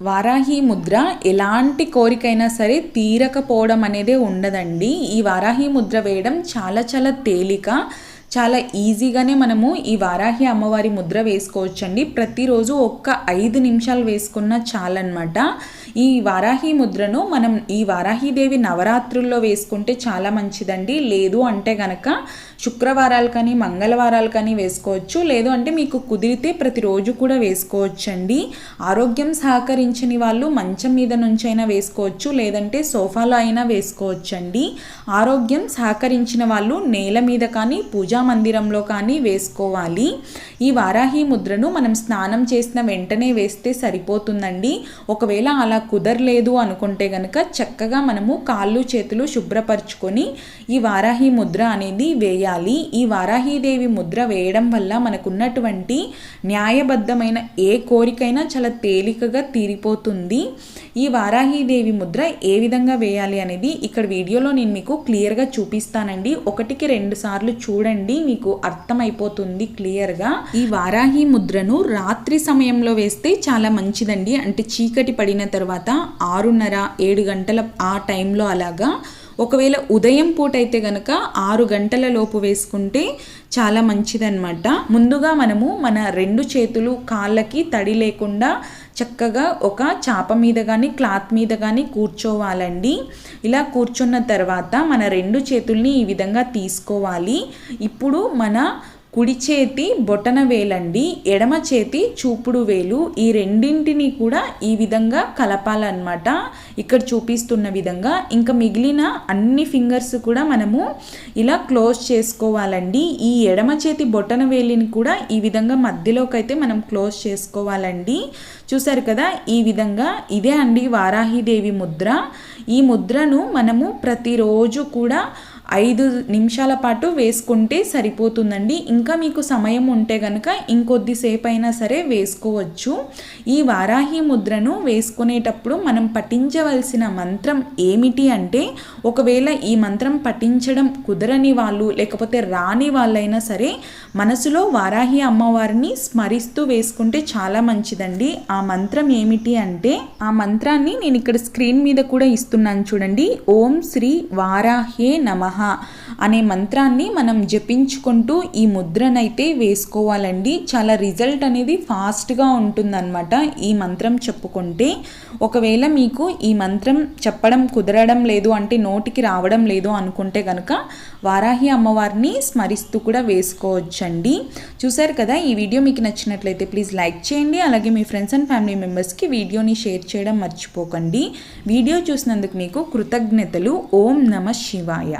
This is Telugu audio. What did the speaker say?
వారాహి ముద్ర ఎలాంటి కోరికైనా సరే తీరకపోవడం అనేది ఉండదండి. ఈ వారాహి ముద్ర వేయడం చాలా చాలా తేలిక. చాలా ఈజీగానే మనము ఈ వారాహి అమ్మవారి ముద్ర వేసుకోవచ్చండి. ప్రతిరోజు ఒక్క ఐదు నిమిషాలు వేసుకున్న చాలన్నమాట. ఈ వారాహి ముద్రను మనం ఈ వారాహిదేవి నవరాత్రుల్లో వేసుకుంటే చాలా మంచిదండి. లేదు అంటే గనక శుక్రవారాలు కానీ మంగళవారాలు కానీ వేసుకోవచ్చు. లేదు అంటే మీకు కుదిరితే ప్రతిరోజు కూడా వేసుకోవచ్చండి. ఆరోగ్యం సహకరించని వాళ్ళు మంచం మీద నుంచైనా వేసుకోవచ్చు. లేదంటే సోఫాలో అయినా వేసుకోవచ్చండి. ఆరోగ్యం సహకరించిన వాళ్ళు నేల మీద కానీ పూజా మందిరంలో కానీ వేసుకోవాలి. ఈ వారాహి ముద్రను మనం స్నానం చేసిన వెంటనే వేస్తే సరిపోతుందండి. ఒకవేళ అలా కుదరలేదు అనుకుంటే గనక చక్కగా మనము కాళ్ళు చేతులు శుభ్రపరచుకొని ఈ వారాహి ముద్ర అనేది వేయాలి. ఈ వారాహిదేవి ముద్ర వేయడం వల్ల మనకున్నటువంటి న్యాయబద్ధమైన ఏ కోరికైనా చాలా తేలికగా తీరిపోతుంది. ఈ వారాహిదేవి ముద్ర ఏ విధంగా వేయాలి అనేది ఇక్కడ వీడియోలో నేను మీకు క్లియర్గా చూపిస్తానండి. ఒకటికి రెండు సార్లు చూడండి. మీకు అర్థమైపోతుంది క్లియర్గా. ఈ వారాహి ముద్రను రాత్రి సమయంలో వేస్తే చాలా మంచిదండి. అంటే చీకటి పడిన తర్వాత ఆరున్నర ఏడు గంటల ఆ టైంలో అలాగా ఒకవేళ ఉదయం పూట అయితే గనక ఆరు గంటల లోపు వేసుకుంటే చాలా మంచిదన్నమాట. ముందుగా మనము మన రెండు చేతులు కాళ్ళకి తడి లేకుండా చక్కగా ఒక చాప మీద కానీ క్లాత్ మీద కానీ కూర్చోవాలండి. ఇలా కూర్చున్న తర్వాత మన రెండు చేతుల్ని ఈ విధంగా తీసుకోవాలి. ఇప్పుడు మన కుడి చేతి బొటన వేలండి ఎడమ చేతి చూపుడు వేలు. ఈ రెండింటిని కూడా ఈ విధంగా కలపాలన్నమాట. ఇక్కడ చూపిస్తున్న విధంగా ఇంకా మిగిలిన అన్ని ఫింగర్స్ కూడా మనము ఇలా క్లోజ్ చేసుకోవాలండి. ఈ ఎడమ చేతి బొటన వేలిని కూడా ఈ విధంగా మధ్యలోకి అయితే మనం క్లోజ్ చేసుకోవాలండి. చూసారు కదా ఈ విధంగా ఇదే అండి వారాహిదేవి ముద్ర. ఈ ముద్రను మనము ప్రతిరోజు కూడా ఐదు నిమిషాల పాటు వేసుకుంటే సరిపోతుందండి. ఇంకా మీకు సమయం ఉంటే కనుక ఇంకొద్దిసేపు అయినా సరే వేసుకోవచ్చు. ఈ వారాహి ముద్రను వేసుకునేటప్పుడు మనం పఠించవలసిన మంత్రం ఏమిటి అంటే ఒకవేళ ఈ మంత్రం పఠించడం కుదరని వాళ్ళు లేకపోతే రాని వాళ్ళైనా సరే మనసులో వారాహి అమ్మవారిని స్మరిస్తూ వేసుకుంటే చాలా మంచిదండి. ఆ మంత్రం ఏమిటి అంటే ఆ మంత్రాన్ని నేను ఇక్కడ స్క్రీన్ మీద కూడా ఇస్తున్నాను చూడండి. ఓం శ్రీ వారాహే నమ. అనే మంత్రాన్ని మనం జపించుకుంటూ ఈ ముద్రనైతే వేసుకోవాలండి. చాలా రిజల్ట్ అనేది ఫాస్ట్గా ఉంటుందన్నమాట ఈ మంత్రం చెప్పుకుంటే. ఒకవేళ మీకు ఈ మంత్రం చెప్పడం కుదరడం లేదు అంటే నోటికి రావడం లేదు అనుకుంటే కనుక వారాహి అమ్మవారిని స్మరిస్తూ కూడా వేసుకోవచ్చండి. చూసారు కదా ఈ వీడియో మీకు నచ్చినట్లయితే ప్లీజ్ లైక్ చేయండి. అలాగే మీ ఫ్రెండ్స్ అండ్ ఫ్యామిలీ మెంబర్స్కి వీడియోని షేర్ చేయడం మర్చిపోకండి. వీడియో చూసినందుకు మీకు కృతజ్ఞతలు. ఓం నమ శివాయ.